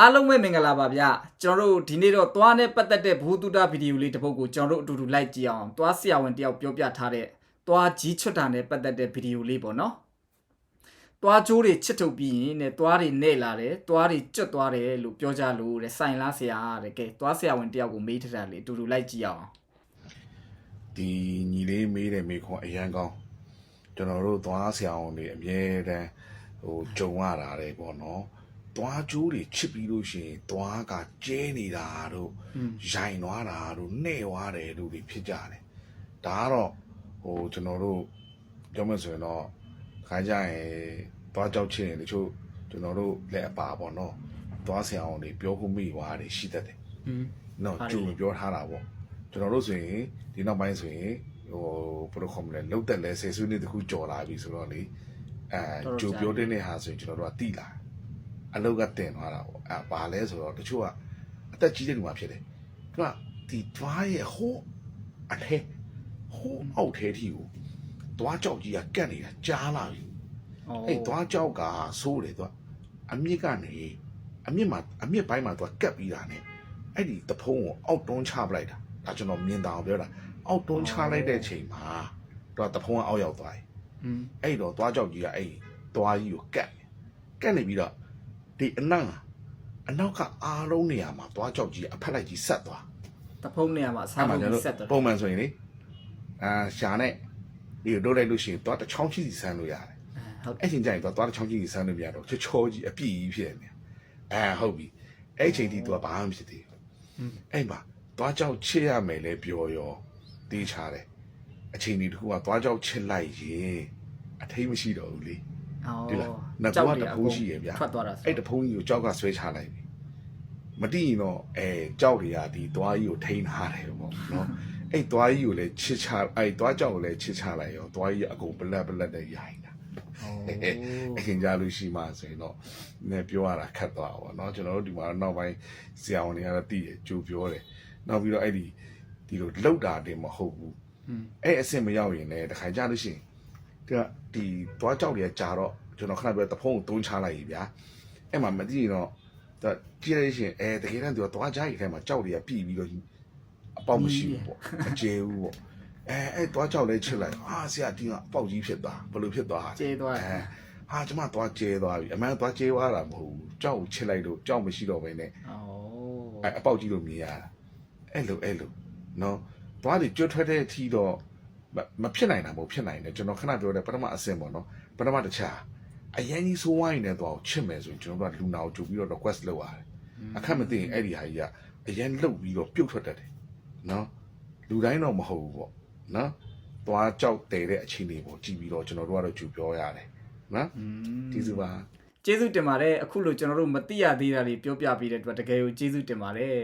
အားလုံးပဲမင်္ဂလာပါဗျကျွန်တော်တို့ဒီနေ့တော့သွားနဲ့ပတ်သက်တဲ့ဘ ഹു တုတဗီဒီယိုလေးတစ်ပုဒ်ကိုကျွန်တော်တို့အတူတူလိုက်ကြည့်အောင်သွားဆရာဝန်တယောက်ပြောပြထားတဲ့သွားကြီးချွတ်တာနဲ့ပတ်သက်တဲ့ဗီဒီယိုလေးပေါ့နော်သွားကြိုးတွေချစ်ထုတ်ပြီးရင်တဲ့သွားတွေနဲ့လာတယ်သွားတွေကျွတ်သွားတယ်လို့ပြောကြလို့တဲ့ဆိုင်လားဆရာတဲ့ကဲသွားဆရာဝန်တယောက်ကိုမေးထတာလေအတူတူလိုက်ကြည့်အောင်ဒီညီလေးမေးတယ်မေးခွန်းအရန်ကောင်းကျွန်တော်တို့သွားဆရာအောင်တွေအမြဲတမ်းဟိုကြုံရတာလေပေါ့နော် သွားကျိုးတွေချစ်ပြီးလို့ရှိရင်သွားကကျဲနေတာတို့ရိုင်သွားတာတို့နှဲ့သွားတယ်တို့တွေဖြစ်ကြတယ်ဒါကတော့ဟိုကျွန်တော်တို့ပြောမှဆိုရင်တော့ခါကြရင်သွားကြောက်ချင်တချို့ကျွန်တော်တို့လည်းအပါပေါ့နော်သွားဆရာအောင်တွေပြောခုမိသွားတယ်ရှိတတ်တယ်ဟွန်းနော်ဟုတ်တယ်ကျုံပြောထားတာပေါ့ကျွန်တော်တို့ဆိုရင်ဒီနောက်ပိုင်းဆိုရင်ဟိုဘယ်လိုခေါ်မလဲလုတ်တက်လဲဆယ်စုနှစ်တခုကြော်လာပြီဆိုတော့လေအဲကျုံပြောတဲ့နေဟာဆိုရင်ကျွန်တော်တို့ကတိလာ အလုတ်ကတင်သွားတာပေါ့အဲဘာလဲဆိုတော့တချို့ကအသက်ကြီးတဲ့လူမှဖြစ်တယ်သူကဒီတွားရဲ့ဟိုးအထဲဟိုးအောက်ထဲထိကိုတွားကြောက်ကြီးကကတ်နေတာကြားလာပြီအဲ့သွားကြောက်ကဆိုးတယ်သူကအမြစ်ကနေအမြစ်မှာအမြစ်ပိုင်းမှာသူကကတ်ပြီးတာ ਨੇ အဲ့ဒီတဖုံးကိုအောက်တွန်းချပလိုက်တာဒါကျွန်တော်မြင်တာအောင်ပြောတာအောက်တွန်းချလိုက်တဲ့ချိန်မှာသူကတဖုံးကအောက်ရောက်သွားတယ်ဟွန်းအဲ့တော့သွားကြောက်ကြီးကအဲ့ဒီသွားကြီးကိုကတ်တယ်ကတ်နေပြီးတော့ ဒီအနောက်ကအနောက်ကအားလုံးနေရာမှာသွားကြောက်ကြီးကအဖက်လိုက်ကြီးဆက်သွားတဖုံးနေရာမှာအစားအဲ့မှာဖို့ကျွန်တော်ဆက်တယ်ပုံမှန်ဆိုရင်လေအာရှာနဲ့ဒီကိုတို့လိုက်လို့ရှိရင်သွားတစ်ချောင်းချီစီဆန်းလို့ရတယ်ဟုတ်တယ်အဲ့ချိန်ကျရင်သူကသွားတစ်ချောင်းကြီးကြီးဆန်းလို့မရတော့ချောချောကြီးအပြည့်ကြီးဖြစ်နေတယ်အဲဟုတ်ပြီအဲ့ချိန်ထိသူကဘာမှမဖြစ်သေးဘူးအဲ့မှာသွားကြောက်ချစ်ရမယ်လဲပြောရောတေးချတယ်အချိန်ဒီတစ်ခုကသွားကြောက်ချစ်လိုက်ရင်အထိတ်မရှိတော့ဘူးလေအော် ဒီလားနှစ်ကွာတစ်ဖုံးရှိရဗျာ ထွက်သွားတာဆို အဲ့တဖုံးကြီးကိုကြောက်ကဆွဲချလိုက်ပြီမတိရင်တော့အဲကြောက်တွေကဒီသွားကြီးကိုထိန်းထားတယ်ပေါ့နော်အဲ့သွားကြီးကိုလည်းချစ်ချအဲ့သွားကြောက်ကိုလည်းချစ်ချလိုက်ရောသွားကြီးကအကုန်ပလက်ပလက်နဲ့ရိုင်းတာ အခင်ကြလို့ရှိမှဆိုရင်တော့နည်းပြောရတာခက်သွားပါဘောเนาะကျွန်တော်တို့ဒီမှာတော့နောက်ပိုင်းဆရာဝန်တွေကတော့တည်ရကြိုပြောတယ်နောက်ပြီးတော့အဲ့ဒီဒီလိုလောက်တာတင်မဟုတ်ဘူး อืม အဲ့အဆင့်မရောက်ရင်လည်းတခါကြလို့ရှိရင်ဒီကဒီသွားကြောက်တွေကကြာတော့ ကျွန်တော်ခဏပြောတဖုံးကိုတုံးချလိုက်ပြီဗျာအဲ့မှာမသိရင်တော့ဒါကြည့်လိုက်ရှင်အဲတကယ်တမ်းသူကသွားကြိုက်ထဲမှာကြောက်တွေကပြည်ပြီးတော့အပေါက်မရှိဘူးပေါ့မကျေဘူးပေါ့အဲအဲ့သွားကြောက်လဲချစ်လိုက်အာဆရာဒီကအပေါက်ကြီးဖြစ်သွားဘယ်လိုဖြစ်သွားကျေသွားတယ်အဲဟာကျမသွားကျဲသွားပြီအမှန်သွားကျဲသွားတာမဟုတ်ဘူးကြောက်ကိုချစ်လိုက်လို့ကြောက်မရှိတော့ဘဲနဲ့အော်အဲအပေါက်ကြီးလို့မြင်ရတာအဲ့လိုအဲ့လိုနော်သွားပြီးကြွတ်ထွက်တဲ့အထီတော့မမဖြစ်နိုင်တာမဟုတ်ဖြစ်နိုင်တယ်ကျွန်တော်ခဏပြောတယ်ပထမအဆင့်ပေါ့နော်ပထမတစ်ခြား အရင်ကြီးဆိုးဝိုင်းနေတဲ့သွားကိုချစ်မယ်ဆိုရင်ကျွန်တော်တို့ကလူနာကိုကြိုပြီးတော့ request လုပ်ရတယ်အခက်မသိရင်အဲ့ဒီဟာကြီးကအရင်လှုပ်ပြီးတော့ပြုတ်ထွက်တတ်တယ်နော်လူတိုင်းတော့မဟုတ်ဘူးပေါ့နော်သွားကြောက်တယ်တဲ့အခြေအနေပေါ့ကြည့်ပြီးတော့ကျွန်တော်တို့ကတော့ကြိုပြောရတယ်နော်อืมကျေးဇူးပါကျေးဇူးတင်ပါတယ်အခုလိုကျွန်တော်တို့မသိရသေးတာတွေပြောပြပေးတဲ့အတွက်တကယ်ကိုကျေးဇူးတင်ပါတယ်